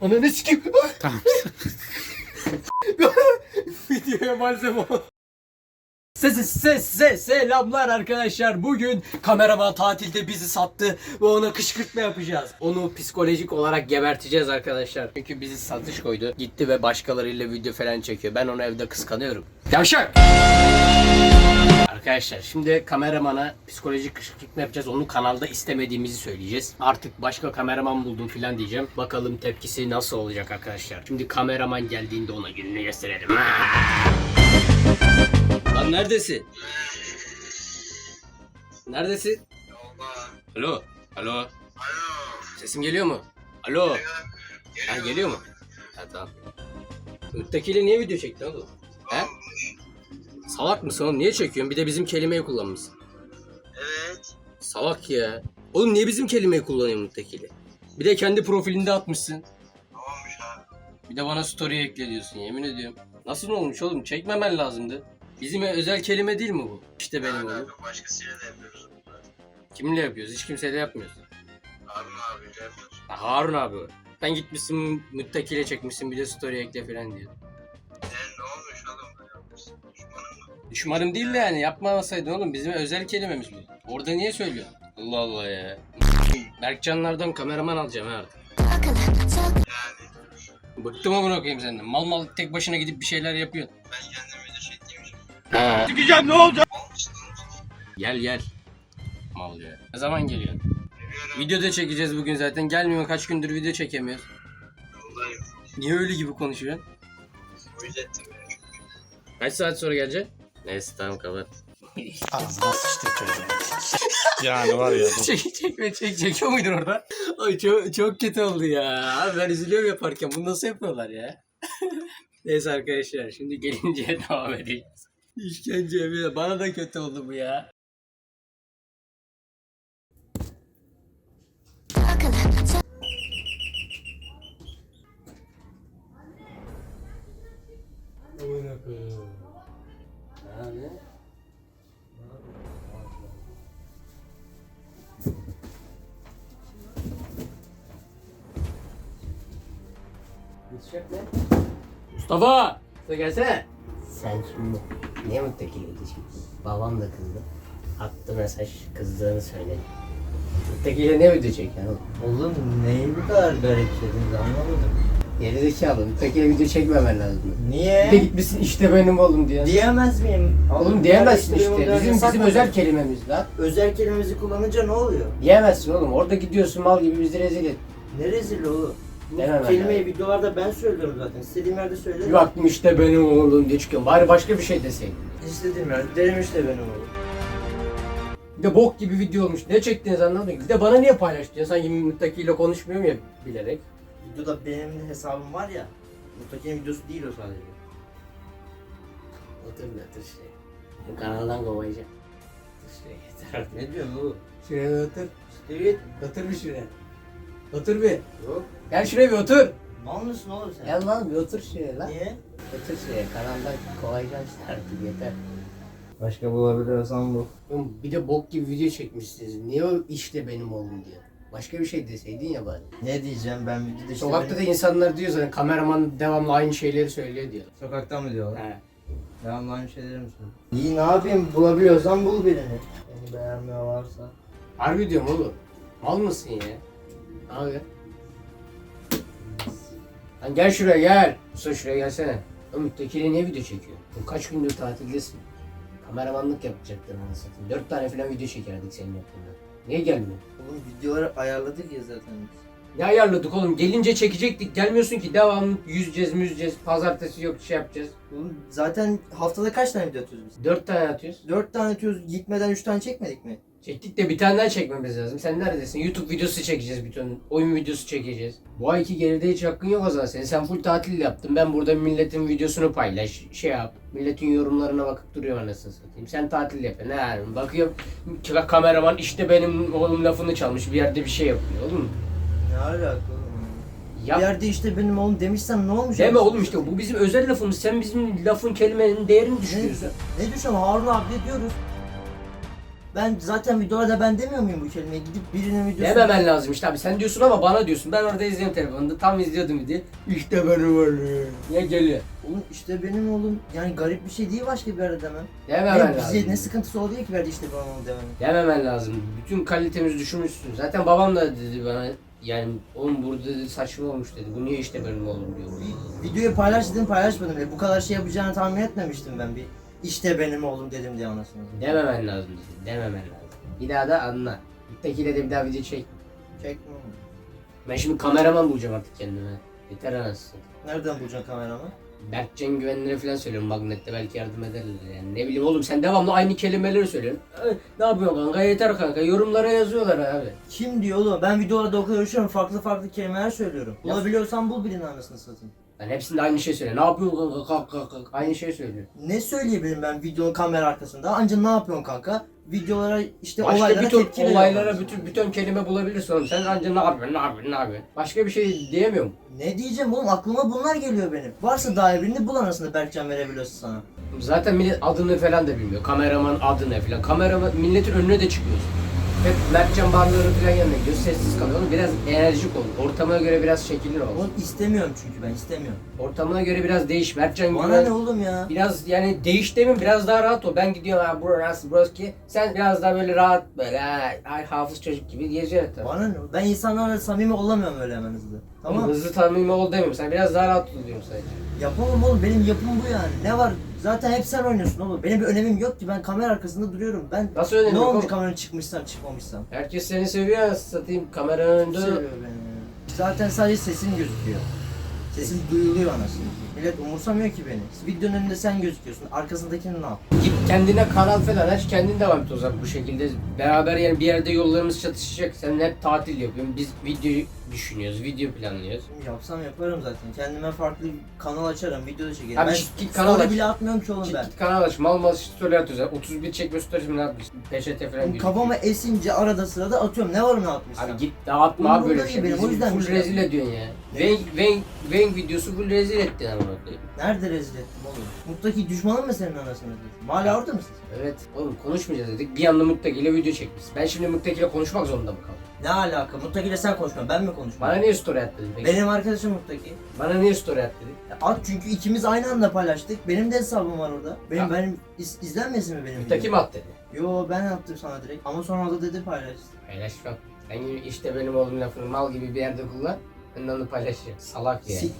Ananı sikeyim. Tamam. Videoya malzeme ol. Ses, ses, ses, selamlar arkadaşlar. Bugün kameraman tatilde bizi sattı ve ona kışkırtma yapacağız. Onu psikolojik olarak geberteceğiz arkadaşlar. Çünkü bizi satış koydu. Gitti ve başkalarıyla video falan çekiyor. Ben onu evde kıskanıyorum. Yavşak! Arkadaşlar şimdi kameramana psikolojik kışkırtma yapacağız. Onu kanalda istemediğimizi söyleyeceğiz. Artık başka kameraman buldum falan diyeceğim. Bakalım tepkisi nasıl olacak arkadaşlar. Şimdi kameraman geldiğinde ona gününü gösterelim. Neredesin? Neredesin? Alo. Alo. Sesim geliyor mu? Alo. Ha, geliyor mu? Ha, tamam. Ötekiyle niye video çektin oğlum? He? Salak mısın oğlum? Niye çekiyorsun? Bir de bizim kelimeyi kullanmışsın. Evet. Salak ya. Oğlum niye bizim kelimeyi kullanıyorsun ötekiyle? Bir de kendi profilinde atmışsın. Tamammış abi. Bir de bana story ekle diyorsun yemin ediyorum. Nasıl olmuş oğlum? Çekmemen lazımdı. Bizim özel kelime değil mi bu? İşte benim Abi, oğlum. abi başkasıyla da yapıyoruz. Kiminle yapıyoruz? Hiç kimseyle yapmıyoruz. Harun abiyle yapıyoruz. Ha, Harun abi o. Ben gitmişsin müttakiyle çekmişsin bir de story ekle falan diyor. Sen ne olmuş oğlum böyle yapmışsın? Düşmanım mı? Düşmanım değil de yani yapmamasaydın oğlum bizim özel kelimemiz bu. Orada niye söylüyorsun? Allah Allah ya. Berkcanlardan kameraman alacağım ha artık. Yani Bıktım amına koyayım senden. Mal mal tek başına gidip bir şeyler yapıyorsun. ben kendim Çıkacağım ne olacak? Gel gel. Mal ya. Ne zaman geliyorsun? Video da çekeceğiz bugün zaten. Gelmiyor kaç gündür video çekemiyoruz. Yoldayım. Niye öyle gibi konuşuyorsun? Uylettim beni. Kaç saat sonra geleceksin? Neyse tamam kapat. Ağzına sıçtık çocuğum. Yani var ya. bu- çek çekme çek çekiyor muydun orada? Ay çok, çok kötü oldu ya. Abi ben üzülüyorum yaparken. Bunu nasıl yapıyorlar ya? Neyse arkadaşlar şimdi gelince devam edeceğiz. İşkence evi. Bana da kötü oldu bu ya. Mustafa! Mustafa gelsene. Sen şimdi niye müttekiyle ilişkin? Babam da kızdı. Attı mesaj kızdığını söyledi. Müttekiyle ne video çekiyorsun oğlum? Neyi bu kadar garipsediniz anlamadım. Geri zekalı. Müttekiyle video çekmemen lazım. Bir de Niye? gitmişsin işte benim oğlum diyor. Diyemez miyim? Oğlum diyemezsin işte. Bizim bizim özel kelimemiz lan. Özel kelimemizi kullanınca ne oluyor? Diyemezsin oğlum. Orada gidiyorsun mal gibi bizi rezil et. Ne rezil oğlum? Bu Demem kelimeyi yani. videolarda ben söylüyorum zaten. İstediğim yerde söylerim. baktım işte benim oğlum diye çıkıyorum. Bari başka bir şey deseydin. İstediğim yerde derim işte benim oğlum. Bir de bok gibi video olmuş. Ne çektiğinizi anlamadım. Bir de bana niye paylaştın? Sanki müttakiyle konuşmuyorum ya bilerek. Videoda benim hesabım var ya. Mutlaka videosu değil o sadece. Otur otur şuraya. Bu kanaldan kovacağım. Şuraya yeter. Ne diyorsun oğlum? Şuraya otur. Evet. Otur bir şuraya. Otur bir. Yok. Gel şuraya bir otur. Mal mısın oğlum sen? Gel lan bir otur şuraya lan. Niye? Otur şuraya. Kanaldan kovacağım seni artık yeter. Başka bulabiliyorsan bu. Oğlum bir de bok gibi video çekmişsiniz. Niye o işte benim oğlum diyor. Başka bir şey deseydin ya bari. Ne diyeceğim ben videoda işte Sokakta da benim- insanlar diyor zaten kameraman devamlı aynı şeyleri söylüyor diyor. Sokakta mı diyorlar? He. Devamlı aynı şeyleri mi söylüyor? İyi ne yapayım bulabiliyorsan bul birini. Beni beğenmiyor varsa. Harbi diyorum oğlum. Mal mısın ya? Abi. Lan gel şuraya gel. Musa şuraya gelsene. Oğlum müttekiyle niye video çekiyor? Oğlum kaç gündür tatildesin? Kameramanlık yapacaktın anasını satayım. Dört tane falan video çekerdik senin yaptığında. Niye gelmiyor? Oğlum videoları ayarladık ya zaten biz. Ne ayarladık oğlum? Gelince çekecektik. Gelmiyorsun ki. Devamlı yüzeceğiz müzeceğiz. Pazartesi yok şey yapacağız. Oğlum zaten haftada kaç tane video atıyoruz biz? Dört tane atıyoruz. Dört tane atıyoruz gitmeden üç tane çekmedik mi? Çektik de bir tane daha çekmemiz lazım. Sen neredesin? YouTube videosu çekeceğiz bütün. Oyun videosu çekeceğiz. Bu ayki geride hiç hakkın yok o zaman senin. Sen full tatil yaptın. Ben burada milletin videosunu paylaş. Şey yap. Milletin yorumlarına bakıp duruyor anasını satayım. Sen tatil yap. Ne yani? Bakıyorum kameraman işte benim oğlum lafını çalmış. Bir yerde bir şey yapıyor. Oğlum Ne alaka yap. Bir yerde işte benim oğlum demişsen ne olmuş? Deme oğlum işte bu bizim özel lafımız. Sen bizim lafın kelimenin değerini düşürüyorsun. Ne düşün Harun abi diyoruz. Ben zaten videolarda ben demiyor muyum bu kelimeyi? Gidip birinin videosunu... Dememen lazım işte abi. Sen diyorsun ama bana diyorsun. Ben orada izliyorum telefonda. Tam izliyordum videoyu. İşte benim oğlum. Ya geliyor. Oğlum işte benim oğlum yani garip bir şey değil başka bir yerde demem. Dememen Ne, lazım. bize ne sıkıntısı oluyor ki verdi işte bana onu dememin. Dememen lazım. Bütün kalitemizi düşürmüşsün. Zaten babam da dedi bana yani oğlum burada dedi saçma olmuş dedi. Bu niye işte benim oğlum diyor. Videoyu paylaş dedim paylaşmadım bile. Bu kadar şey yapacağını tahmin etmemiştim ben bir. İşte benim oğlum dedim diye anasını. Dememen lazım. Dememen lazım. Bir daha da anla. Müttakiyle de bir daha video çek. Çekme oğlum. Ben şimdi kameraman bulacağım artık kendime. Yeter anasını. Nereden bulacaksın kameramı? Berkcan güvenlere falan söylüyorum magnette belki yardım ederler yani. Ne bileyim oğlum sen devamlı aynı kelimeleri söylüyorsun. Ay, Ne yapıyorsun kanka yeter kanka yorumlara yazıyorlar abi. Kim diyor oğlum? Ben videolarda o kadar uğraşıyorum. Farklı farklı kelimeler söylüyorum. Bulabiliyorsan bul birini anasını satayım. Ben hepsinde aynı şey söylüyor. Ne yapıyorsun kanka kalk kalk kalk. Aynı şey söylüyor. Ne söyleyebilirim ben videonun kamera arkasında? Anca ne yapıyorsun kanka? Videolara işte Başka olaylara tepki veriyorum olaylara bütün bütün kelime bulabilirsin oğlum. Sen anca ne yapıyorsun ne yapıyorsun ne yapıyorsun. Başka bir şey diyemiyorum. Ne diyeceğim oğlum aklıma bunlar geliyor benim. Varsa daha birini bul anasını Berkcan verebiliyorsun sana. Zaten millet adını falan da bilmiyor. Kameraman adı ne falan. Kameraman milletin önüne de çıkıyorsun. Hep Mertcan barları falan yanına gidiyor. Sessiz kalıyor. Oğlum biraz enerjik ol. Ortamına göre biraz şekilli ol. Oğlum istemiyorum çünkü ben istemiyorum. Ortamına göre biraz değiş. Mertcan Bana ne oğlum ya? Biraz yani değiş demin biraz daha rahat ol. Ben gidiyorum ha burası burası ki. Sen biraz daha böyle rahat böyle ha, ay hafız çocuk gibi geziyorsun tabii. Bana ne? Ben insanlarla samimi olamıyorum öyle hemen hızlı. Tamam. Tamam. Hızlı tanımlı ol demiyorum. Sen biraz daha rahat ol diyorum sadece. Yapamam oğlum benim yapım bu yani. Ne var? Zaten hep sen oynuyorsun oğlum. Benim bir önemim yok ki ben kamera arkasında duruyorum. Ben Nasıl önemli ne olmuş kameranın çıkmışsam çıkmamışsam. Herkes seni seviyor satayım kameranın önünde. Seviyor beni. Zaten sadece sesin gözüküyor. Sesim duyuluyor anasını. Millet umursamıyor ki beni. Videonun önünde sen gözüküyorsun. Arkasındakini ne yap? Git kendine kanal falan aç kendin devam et o zaman bu şekilde. Beraber yani bir yerde yollarımız çatışacak. Sen hep tatil yapıyorsun. Biz video düşünüyoruz, video planlıyoruz. Yapsam yaparım zaten. Kendime farklı kanal açarım, video da çekerim. Abi ben git- git kanal aç. bile atmıyorum ki oğlum Git, ben. git kanal aç, mal mal story atıyoruz. 31 çekme story mi ne yapmışsın? Peçete falan Kafama esince arada sırada atıyorum. Ne var ne atmışsam? Abi git dağıtma abi böyle şey. benim, o yüzden full rezil ediyorsun ya. Veng, Veng, Veng videosu full rezil ettin ama. Nerede rezil ettim oğlum? Muttaki düşmanın mı senin anasını satayım? Hala orada mısın? Evet oğlum konuşmayacağız dedik. Bir anda Muttaki ile video çekmişsin. Ben şimdi Muttaki ile konuşmak zorunda mı kaldım? Ne alaka? Muttaki ile sen konuşma, ben mi konuşmam? Bana niye story at dedin peki? Benim arkadaşım Muttaki. Bana niye story at dedin? Ya At çünkü ikimiz aynı anda paylaştık. Benim de hesabım var orada. Benim Ya. benim iz, izlenmesin mi benim Muttaki videom? mi at dedi? Yo ben attım sana direkt. Ama sonra o da dedi paylaş. Paylaşmam. Sen gibi işte benim oğlum lafını mal gibi bir yerde kullan. Ben de onu paylaşacağım. Salak ya. Sik.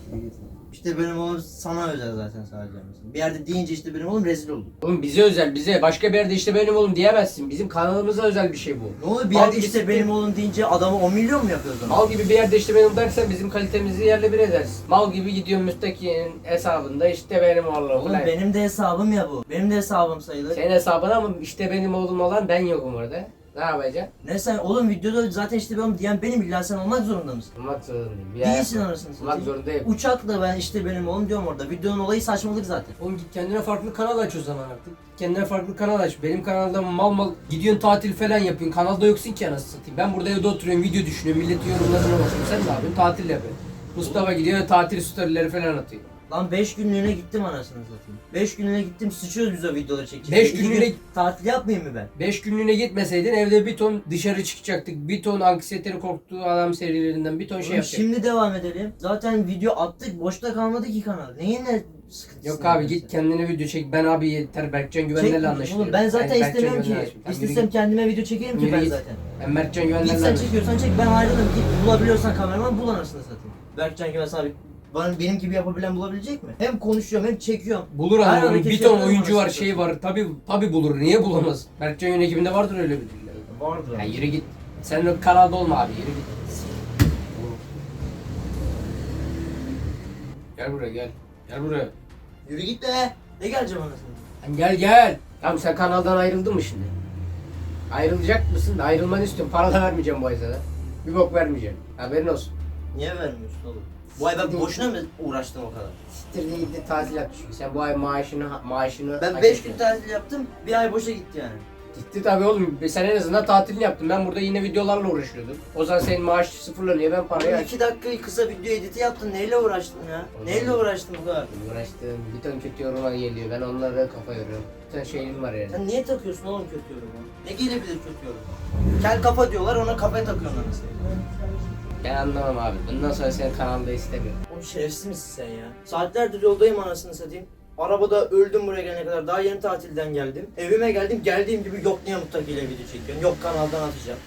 İşte benim oğlum sana özel zaten sadece. Bir yerde deyince işte benim oğlum rezil oldu. Oğlum bize özel bize. Başka bir yerde işte benim oğlum diyemezsin. Bizim kanalımıza özel bir şey bu. Ne oluyor bir Al yerde gibi işte benim oğlum deyince adamı 10 milyon mu yapıyor o zaman? Mal gibi bir yerde işte benim dersen bizim kalitemizi yerle bir edersin. Mal gibi gidiyor müstaki'nin hesabında işte benim oğlum. Oğlum Ulan benim de hesabım ya bu. Benim de hesabım sayılır. Senin hesabına ama işte benim oğlum olan ben yokum orada. Ne yapacaksın? Ne sen oğlum videoda zaten işte benim diyen benim illa sen olmak zorunda mısın? Olmak zorundayım. Ya, Değilsin anasını Olmak satayım. zorundayım. Uçakla ben işte benim oğlum diyorum orada. Videonun olayı saçmalık zaten. Oğlum git kendine farklı kanal aç o zaman artık. Kendine farklı kanal aç. Benim kanalda mal mal gidiyorsun tatil falan yapıyorsun. Kanalda yoksun ki anasını satayım. Ben burada evde oturuyorum video düşünüyorum. Milletin yorumlarına bakıyorum. Sen ne yapıyorsun? Tatil yapıyorsun. Mustafa gidiyor tatil storyleri falan atıyor. Lan 5 günlüğüne gittim anasını satayım. 5 günlüğüne gittim sıçıyoruz biz o videoları çekeceğiz. Beş İki günlüğüne- gün tatil yapmayayım mı ben? 5 günlüğüne gitmeseydin evde bir ton dışarı çıkacaktık. Bir ton anksiyeteli korktuğu adam serilerinden bir ton şey yapacaktık. şimdi devam edelim. Zaten video attık boşta kalmadı ki kanal. Neyin ne sıkıntısı? Yok abi git kendine video çek. Ben abi yeter Berkcan Güvenler'le anlaşıyorum. oğlum ben zaten Berkcan istemiyorum ki. İstesem git. kendime video çekerim ki ben git. zaten. Ben Mertcan Git Güvenler'le sen anlaşıyorum. çekiyorsan çek ben ayrılırım. Git bulabiliyorsan kameraman bul anasını satayım. Berkcan Güven abi bana benim gibi yapabilen bulabilecek mi? Hem konuşuyorum hem çekiyorum. Bulur Her ama hareketi bir ton yapıyorum oyuncu var anasını şey var. Tabi tabi bulur. Niye bulamaz? Berkcan Yön ekibinde vardır öyle bir diller. Vardır. Ya yürü git. Sen o kanalda olma abi yürü git. Gel buraya gel. Gel buraya. Yürü git be. Ne geleceğim anasını? Lan Gel gel. Tamam sen kanaldan ayrıldın mı şimdi? Ayrılacak mısın? Ayrılmanı istiyorum. Para da vermeyeceğim bu ay sana. Bir bok vermeyeceğim. Haberin olsun. Niye vermiyorsun oğlum? Bu ay ben boşuna mı uğraştım o kadar? Siktir değil de tatil yap çünkü. Sen bu ay maaşını maaşını Ben hak 5 ettin. gün tatil yaptım, bir ay boşa gitti yani. Gitti tabii oğlum. Sen en azından tatilini yaptın. Ben burada yine videolarla uğraşıyordum. O zaman senin maaş sıfırlanıyor. Ben parayı Oğlum iki dakika kısa video editi yaptın. Neyle uğraştın ya? Neyle uğraştın bu kadar? uğraştım. Bir ton kötü yorumlar geliyor. Ben onlara kafa yoruyorum. Bir ton şeyim var yani. Sen niye takıyorsun oğlum kötü yorumu? Ne gelebilir kötü yorum? Kel kafa diyorlar ona kafaya takıyorsun anasını. Ben anlamam abi. Bundan sonra senin kanalda istemiyorum. Oğlum şerefsiz misin sen ya? Saatlerdir yoldayım anasını satayım. Arabada öldüm buraya gelene kadar. Daha yeni tatilden geldim. Evime geldim. Geldiğim gibi yok niye mutlakiyle video çekiyorsun? Yok kanaldan atacağım.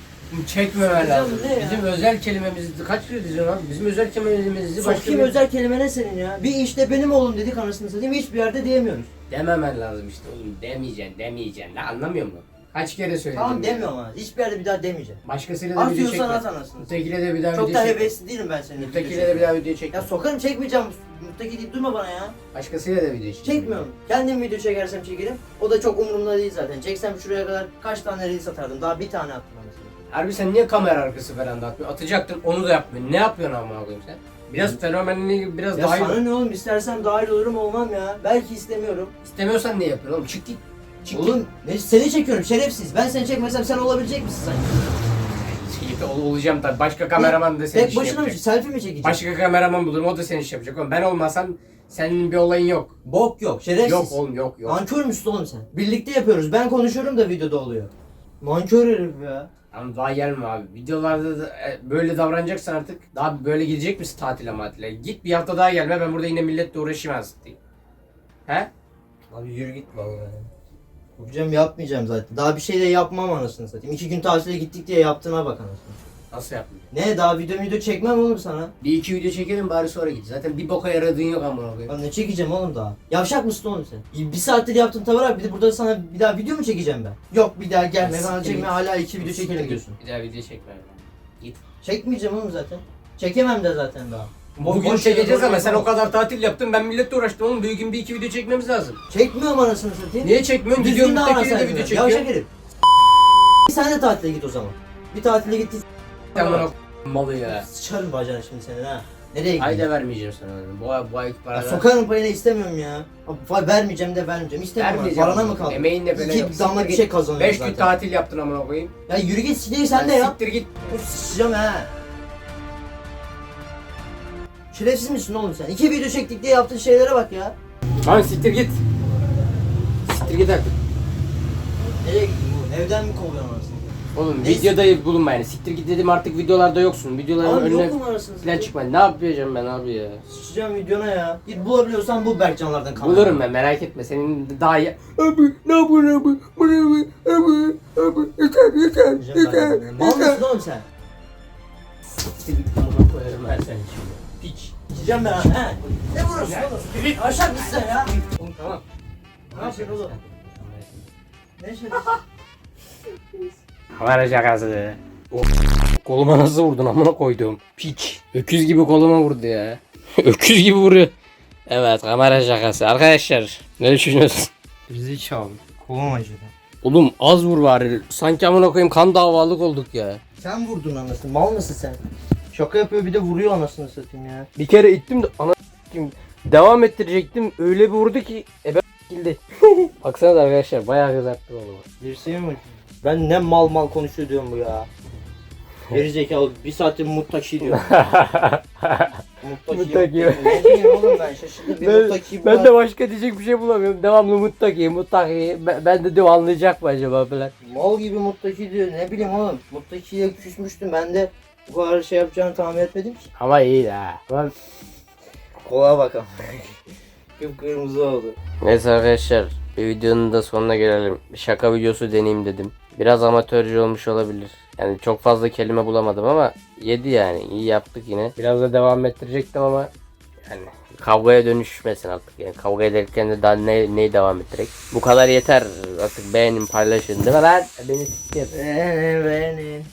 Çekmemen lazım. ne ya? Bizim özel kelimemizi kaç kere diziyorsun abi? Bizim özel kelimemizi başka Sokayım bir... özel kelime ne senin ya? Bir işte benim oğlum dedik anasını satayım. Hiçbir yerde diyemiyoruz. Dememen lazım işte oğlum. Demeyeceksin, demeyeceksin. Ne anlamıyor musun? Kaç kere söyledim. Tamam demiyorum ama. Hiçbir yerde bir daha demeyeceğim. Başkasıyla da video Atıyorsan çekme. at anasını. Müttakile de bir daha Çok video da çekme. hevesli değilim ben seninle. Müttakile de bir daha video çekme. Ya sokarım çekmeyeceğim. Muttaki deyip durma bana ya. Başkasıyla da video çekme. Çekmiyorum. Kendim video çekersem çekerim. O da çok umurumda değil zaten. Çeksem şuraya kadar kaç tane reel satardım. Daha bir tane attım anasını. Harbi sen niye kamera arkası falan da atmıyorsun? Atacaktın onu da yapmıyorsun. Ne yapıyorsun ama koyayım sen? Biraz fenomenliği biraz Ya daha sana iyi. ne oğlum istersem dahil olurum olmam ya. Belki istemiyorum. İstemiyorsan ne yapıyorsun oğlum? Çık git. Çık Oğlum ne, seni çekiyorum şerefsiz. Ben seni çekmesem sen olabilecek misin sanki? ol- olacağım tabii. Başka kameraman da senin Tek işini başına mı? yapacak. Selfie mi çekeceksin? Başka kameraman bulurum o da senin iş yapacak oğlum. Ben olmasam senin bir olayın yok. Bok yok şerefsiz. Yok oğlum yok yok. Nankör müsün oğlum sen? Birlikte yapıyoruz. Ben konuşuyorum da videoda oluyor. Nankör herif ya. Ama daha gelme abi. Videolarda da e, böyle davranacaksan artık daha böyle gidecek misin tatile matile? Git bir hafta daha gelme ben burada yine milletle uğraşayım aslında. He? Abi yürü git vallahi. Yapacağım yapmayacağım zaten. Daha bir şey de yapmam anasını satayım. İki gün tatile gittik diye yaptığına bak anasını. Nasıl yapmayayım? Ne daha video video çekmem oğlum sana. Bir iki video çekelim bari sonra git. Zaten bir boka yaradığın yok amına koyayım. Ben ne çekeceğim oğlum daha? Yavşak mısın oğlum sen? Bir saattir yaptığın tavır abi bir de burada sana bir daha video mu çekeceğim ben? Yok bir daha gelme bana Siktir çekme git. hala iki video Siktir çekelim git. diyorsun. Bir daha video çekme. Git. Çekmeyeceğim oğlum zaten. Çekemem de zaten daha. Bugün çekeceğiz ama sen o kadar tatil yaptın ben milletle uğraştım oğlum. Bir gün bir iki video çekmemiz lazım. Çekmiyorum anasını satayım. Niye çekmiyorsun? Düzgün Gidiyorsun davran müttekile de sen video çekiyor. Yavşak herif. Sen de tatile git o zaman. Bir tatile git. Amına malı ya. Sıçarım bacağına şimdi senin ha. Nereye Ayda gidiyorsun? vermeyeceğim sana onu. Bu ay, bu Ya paralar. sokarım payını istemiyorum ya. Fa- Vermeyeceğim de vermeyeceğim. İstemiyorum. Vermeyeceğim. Parana mı kaldı? Emeğinle böyle İki damla bir şey kazanıyorum 5 zaten. gün tatil yaptın amına koyayım. Ya yürü git siktir sen de Ya. Siktir git. Dur sıçacağım ha. Şerefsiz misin oğlum sen? İki video çektik diye yaptığın şeylere bak ya. Lan siktir git. Siktir git artık. Nereye gittin bu? Evden mi kovuyorsun anasını? Oğlum Neyse. videoda bulunma yani. Siktir git dedim artık videolarda yoksun. Videoların Abi önüne yok mu arasını? falan çıkma. Ne yapacağım ben abi ya? Sıçacağım videona ya. Git bulabiliyorsan bul Berkcanlardan kanal. Bulurum ben merak etme. Senin daha iyi. Abi ne yapıyorsun abi? Bu ne abi? Abi abi yeter yeter yeter. Mal mısın oğlum sen? Siktir git amına koyarım ben seni şimdi. Piç. Sıçacağım ben ha. Ne vuruyorsun oğlum? Aşağı git sen ya. Oğlum tamam. Ne yapıyorsun oğlum? Ne şerefsiz? Kamera şakası. O koluma nasıl vurdun amına koydum. Piç. Öküz gibi koluma vurdu ya. Öküz gibi vuruyor. Evet kamera şakası. Arkadaşlar ne düşünüyorsun? Zekalı. Kolum acıdı. Oğlum az vur bari. Sanki amına koyayım kan davalık olduk ya. Sen vurdun anasını. Mal mısın sen? Şaka yapıyor bir de vuruyor anasını satayım ya. Bir kere ittim de ana s**eyim. devam ettirecektim. Öyle bir vurdu ki ebe kildi. Baksana arkadaşlar bayağı kızarttı oğlum. Birisi mi? Ben ne mal mal konuşuyor diyorum bu ya. Geri zekalı bir saattir muttaki diyor. muttaki. Ne diyeyim oğlum ben şaşırdım bir Ben, muttaki ben de başka diyecek bir şey bulamıyorum. Devamlı muttaki muttaki. Ben, ben de diyorum anlayacak mı acaba falan. Mal gibi muttaki diyor. Ne bileyim oğlum. Muttakiyle küsmüştüm ben de bu kadar şey yapacağını tahmin etmedim ki. Ama iyi ha. Ama Kola bakalım. Kıpkırmızı oldu. Neyse arkadaşlar bir videonun da sonuna gelelim. Şaka videosu deneyeyim dedim. Biraz amatörce olmuş olabilir. Yani çok fazla kelime bulamadım ama yedi yani. iyi yaptık yine. Biraz da devam ettirecektim ama yani kavgaya dönüşmesin artık. Yani kavga ederken de daha ne, neyi devam ettirek. Bu kadar yeter. Artık beğenin paylaşın değil mi lan? Beni siktir. Benim benim.